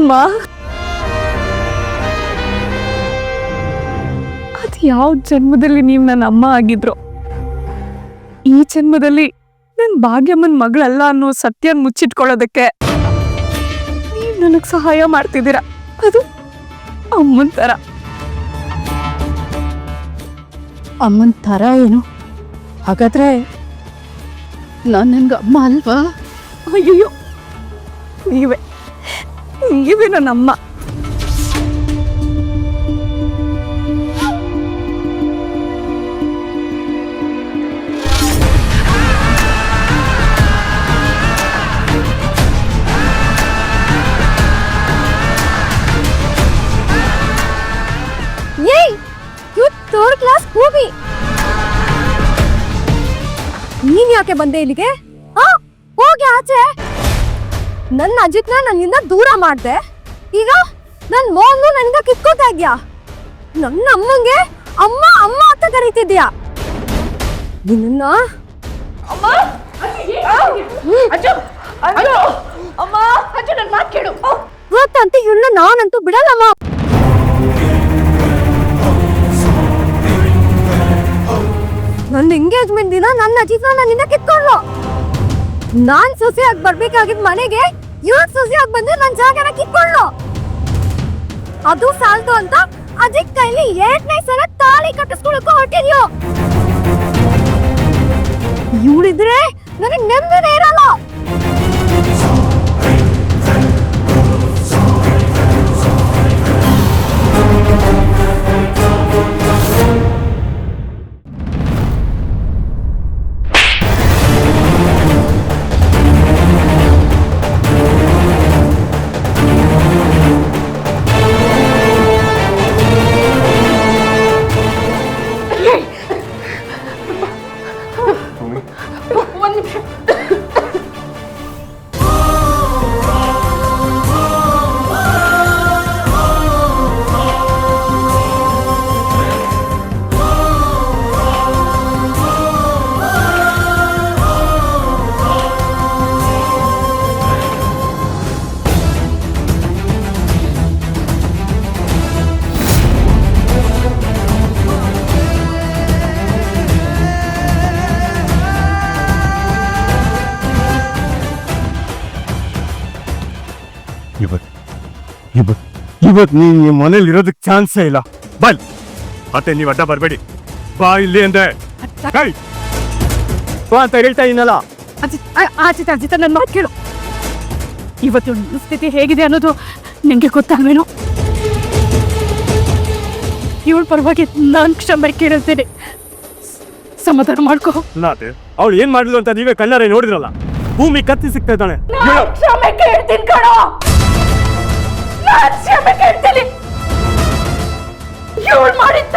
ಅಮ್ಮ? ಅದು ಯಾವ ಜನ್ಮದಲ್ಲಿ ನೀವು ನನ್ನ ಅಮ್ಮ ಆಗಿದ್ರು? ಈ ಜನ್ಮದಲ್ಲಿ ನನ್ನ ಭಾಗ್ಯಮ್ಮನ ಮಗಳಲ್ಲ ಅನ್ನೋ ಸತ್ಯ ಮುಚ್ಚಿಟ್ಕೊಳ್ಳೋದಕ್ಕೆ ನೀವು ನನಗೆ ಸಹಾಯ ಮಾಡ್ತಿದ್ದೀರ? ಅದು ಅಮ್ಮನ ತರ ಅಮ್ಮನ ಥರ ಏನು? ಹಾಗಾದ್ರೆ ನಾನು ನನ್ಗೆ ಅಮ್ಮ ಅಲ್ವಾ? ಅಯ್ಯೋ ನೀವೇ. ನೀವೇ ನನ್ನ ಅಮ್ಮ ಏಯ್ ಯು ಥರ್ಡ್ ಕ್ಲಾಸ್ ಮೂವಿ ನೀನ್ ಯಾಕೆ ಬಂದೆ ಇಲ್ಲಿಗೆ ಆ ಹೋಗಿ ಆಚೆ ನನ್ನ ಅಜಿತ್ನ ನನ್ನಿಂದ ದೂರ ಮಾಡಿದೆ. ಈಗ ನನ್ನ ಮೋನ್ನು ನನ್ನಿಂದ ಕಿತ್ಕೋತಾ ಇದ್ಯಾ? ನನ್ನ ಅಮ್ಮಂಗೆ ಅಮ್ಮ ಅಮ್ಮ ಅಂತ ಕರೀತಿದ್ಯಾ? ನಿನ್ನ ಗೊತ್ತಂತ ಇವನ್ನ ನಾನಂತೂ ಬಿಡಲ್ಲಮ್ಮ. ನನ್ನ ಎಂಗೇಜ್ಮೆಂಟ್ ದಿನ ನನ್ನ ಅಜಿತ್ನ ನನ್ನಿಂದ ಕಿತ್ಕೊಂಡ್ರು ನಾನ್ ಸೊಸೆಯಾಗಿ ಬರ್ಬೇಕಾಗಿದ್ ಮನೆಗೆ ಇವ್ರ ಸೊಸೆಯಾಗಿ ಬಂದು ನನ್ನ ಜಾಗನ ಕಿತ್ಕೊಂಡ್ರು ಅದು ಸಾಲ್ದು ಅಂತ ಅಜಿತ್ ಕೈಲಿ ಎರಡನೇ ಸಲ ತಾಳಿ ಕಟ್ಟಿಸ್ಕೊಳಕ್ಕೂ ಹೊಟ್ಟಿದ್ಯೋ ಇವಳಿದ್ರೆ ನನಗೆ ನೆಮ್ಮದಿನೇ ಇರಲ್ಲ. ಇವತ್ ಇವತ್ ಇವತ್ ನೀನ್ ನಿಮ್ಮ ಮನೇಲಿ ಇರೋದಕ್ಕೆ ಚಾನ್ಸೇ ಇಲ್ಲ. ಬಲ್! ಮತ್ತೆ ನೀವ್ ಅಡ್ಡ ಬರಬೇಡಿ. ಬಾ ಇಲ್ಲಿ ಅಂದೆ. ಕೈ! ಬಾ ಅಂತ ಹೇಳ್ತಾ ಇನ್ನಲ್ಲ ಅಜಿತ್ ಆ- ಅಜಿತ್ ನನ್ ನನ್ನ ಮಾತು ಕೇಳು. ಇವತ್ತು ನನ್ನ ಸ್ಥಿತಿ ಹೇಗಿದೆ ಅನ್ನೋದು ನಿಂಗೆ ಗೊತ್ತಾಗ್ಬೇನು? ಇವಳ ಪರವಾಗಿ ನಾನು ಕ್ಷಮೆ ಕೇಳಿಸ್ತೇನೆ ಸಮಾಧಾನ ಮಾಡ್ಕೋ. ಅವಳು ಏನ್ ಮಾಡಿದ್ಲು ಅಂತ ನೀವೇ ಕಣ್ಣಾರೆ ನೋಡಿದ್ರಲ್ಲ? ಭೂಮಿ ಕತ್ತಿ ಸಿಗ್ತಾ ಇದ್ದಾಳೆ ಹೇಳು. ಕ್ಷಮೆ ಕೇಳ್ತೀನಿ ಕಣೋ. ನಾನ್ ಕ್ಷಮೆ ಕೇಳ್ತೀನಿ. ಇವಳು ಮಾಡಿದ